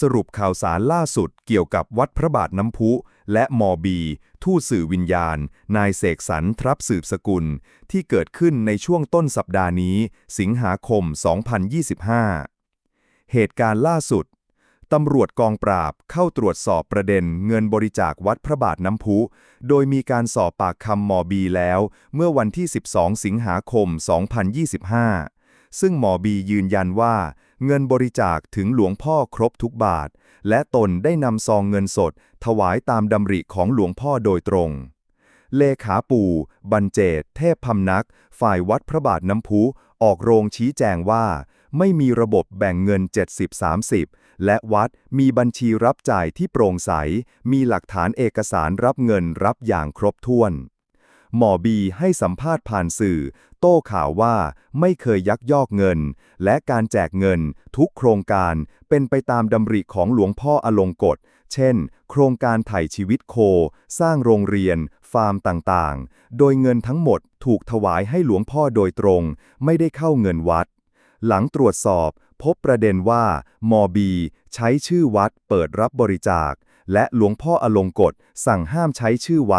สรุปข่าวสารล่าสุดเกี่ยวกับวัดพระบาทน้ำพุ และมอบี ทูตสื่อวิญญาณ นายเสกสรรทรัพย์สืบสกุล ที่เกิดขึ้นในช่วงต้นสัปดาห์นี้ สิงหาคม 2025 เหตุการณ์ล่าสุด ตำรวจกองปราบเข้าตรวจสอบประเด็นเงินบริจาควัดพระบาทน้ำพุ โดยมีการสอบปากคำมอบีแล้ว เมื่อวันที่ 12 สิงหาคม 2025 ซึ่งหมอบียืนยันว่า เงินบริจาคถึงหลวงพ่อครบทุกบาท และตนได้นำซองเงินสด ถวายตามดำริของหลวงพ่อโดยตรง เลขาปู่บรรเจต เทพพำนัก ฝ่ายวัดพระบาทน้ำพุ ออกโรงชี้แจงว่า ไม่มีระบบแบ่งเงิน 70-30 และวัดมีบัญชีรับจ่ายที่โปร่งใส มีหลักฐานเอกสารรับเงินรับอย่างครบถ้วน หมอบีให้สัมภาษณ์ผ่านสื่อ โต้ข่าวว่าไม่เคยยักยอกเงิน และการแจกเงินทุกโครงการเป็นไปตามดำริของหลวงพ่ออลงกฎ เช่น โครงการไถ่ชีวิตโค สร้างโรงเรียน ฟาร์มต่างๆ โดยเงินทั้งหมดถูกถวายให้หลวงพ่อโดยตรง ไม่ได้เข้าเงินวัด หลังตรวจสอบ พบประเด็นว่ามอบีใช้ชื่อวัดเปิดรับบริจาคและหลวงพ่ออลงกฎสั่งห้ามใช้ชื่อวัด